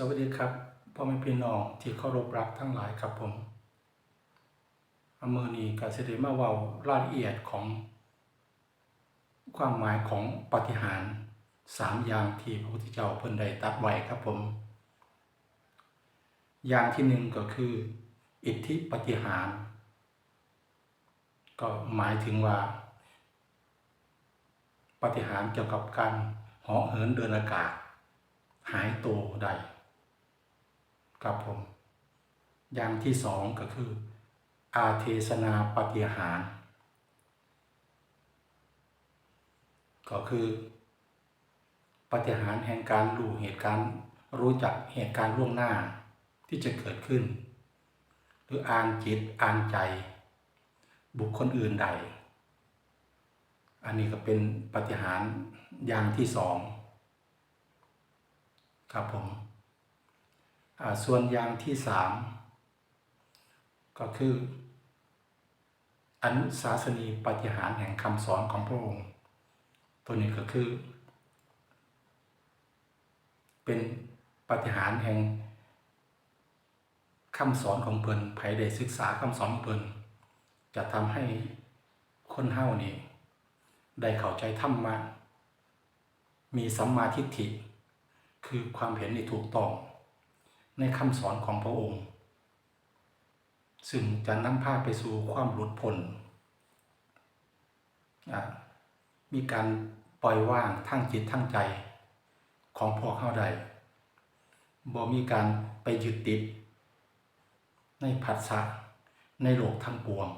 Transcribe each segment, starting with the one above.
สวัสดีครับพ่อแม่พี่น้องที่เคารพรักทั้งหลายครับผมอเมอนี้ก็สิได้มาเวารายละเอียดของ ความหมายของปฏิหารสามอย่างที่พระพุทธเจ้าเพิ่นได้ตัดไว้ครับผม อย่างที่หนึ่งก็คือ อิทธิปฏิหาร ก็หมายถึงว่า ปฏิหารเกี่ยวกับการหาะเหินเดินอากาศ หายตัวได้ ครับผม อย่างที่สองก็คือ อาเทศนาปฏิหาร ก็คือ ปฏิหารแห่งการรู้เหตุการณ์รู้จักเหตุการณ์ล่วงหน้าที่จะเกิดขึ้น หรืออ่านจิตอ่านใจ บุคคลอื่นใด อันนี้ก็เป็นปฏิหารอย่างที่สองครับผม ส่วนอย่างที่สามก็คือ อนุสาสนีปฏิหารแห่งคำสอนของพระองค์ ตัวนี้ก็คือ เป็นปฏิหารแห่งคำสอนของเพิ่นไผได้ศึกษาคำสอนเพิ่นจะทำให้คนเฮานี่ได้เข้าใจธรรมะมีสัมมาทิฏฐิ คือความเห็นที่ถูกต้อง ในคำสอนของพระองค์ ซึ่งจะนำพาไปสู่ความหลุดพ้นมีการปล่อยว่างทั้งจิตทั้งใจของพวกเข้าใดบ่มีการไปยึดติด ในผัสสะในโลกทั้งปวง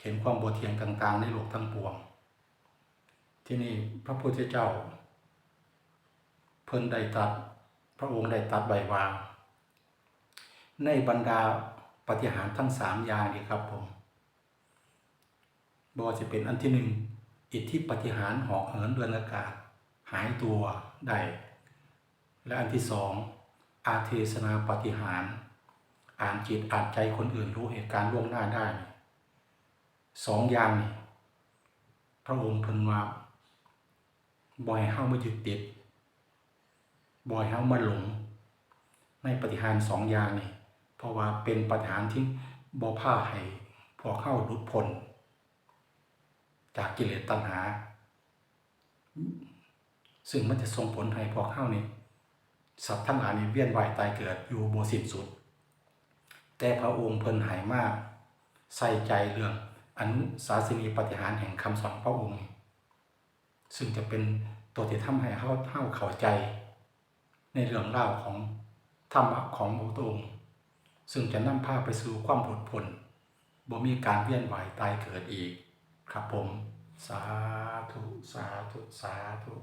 เห็นความบทเทียงต่าง ๆ ในโลกทั้งปวง ที่นี่พระพุทธเจ้า เพิ่นได้ตรัด พระองค์ได้ตัดไว้ว่าในบรรดาปฏิหารทั้งสามอย่างนี้ครับผมบว่าจะเป็นอันที่หนึ่งอิทธิปฏิหารหาะเหินเดินอากาศ หายตัวได้และอันที่สองอาเทศนาปฏิหาร อ่านจิตอ่านใจคนอื่นรู้เหตุการณ์ล่วงหน้าได้สองอย่างนี่พระองค์เพิ่นว่าบ่อยเฮามายึดติด บ่อยเฮามาหลง ในปฏิหารสองอย่างนี่เพราะว่าเป็นปฏิหารที่บ่พาให้พวกเข้าหลุดพ้นจากกิเลสตัณหา ซึ่งมันจะส่งผลให้พวกเข้านี่สัตว์ทั้งหลายนี่เวียนว่ายตายเกิดอยู่บ่สิ้นสุด แต่พระองค์เพิ่นหายมาก ใส่ใจเรื่องอนุสาสนีปฏิหารแห่งคำสอนพระองค์ ซึ่งจะเป็นตัวที่ทำให้เฮาเฮาเข้าใจ ในเรื่องราวของธรรมะของพระองค์ซึ่งจะนำพาไปสู่ความหลุดพ้นบ่มีการเวียนว่ายตายเกิดอีก ครับผม สาธุ สาธุ สาธุ